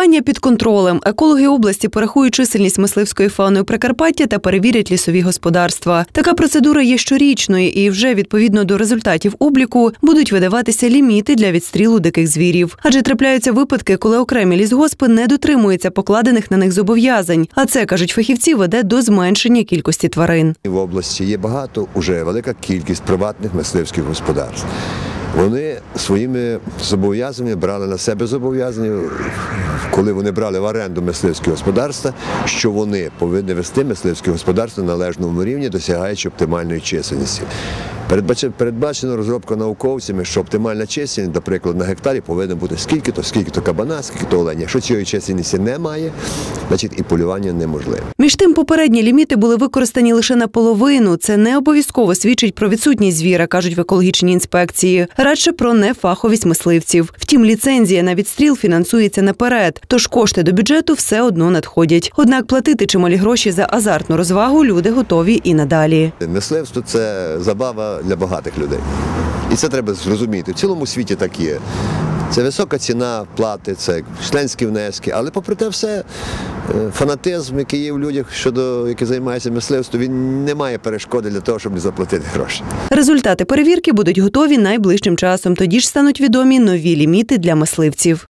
Полювання під контролем. Екологи області порахують чисельність мисливської фауни Прикарпаття та перевірять лісові господарства. Така процедура є щорічною, і вже відповідно до результатів обліку будуть видаватися ліміти для відстрілу диких звірів. Адже трапляються випадки, коли окремі лісгоспи не дотримуються покладених на них зобов'язань. А це кажуть фахівці, веде до зменшення кількості тварин. В області є багато, уже велика кількість приватних мисливських господарств. Вони своїми зобов'язаннями брали на себе зобов'язання, коли вони брали в оренду мисливські господарства, що вони повинні вести мисливське господарство на належному рівні, досягаючи оптимальної чисельності. Передбачено, розробка науковцями, що оптимальна чисельність, наприклад, на гектарі повинна бути скільки-то, скільки-то кабана, скільки-то оленя. Якщо цієї чисельності немає, значить і полювання неможливе. Між тим, попередні ліміти були використані лише наполовину. Це не обов'язково свідчить про відсутність звіра, кажуть в екологічній інспекції. Радше про нефаховість мисливців. Втім, ліцензія на відстріл фінансується наперед, тож кошти до бюджету все одно надходять. Однак платити чималі гроші за азартну розвагу люди готові і надалі. Мисливство це забава для багатих людей. І це треба зрозуміти. В цілому світі так є. Це висока ціна плати, це членські внески, але попри те все, е, фанатизм, який є в людях, щодо які займаються мисливством, він не має перешкоди для того, щоб не заплатити гроші. Результати перевірки будуть готові найближчим часом. Тоді ж стануть відомі нові ліміти для мисливців.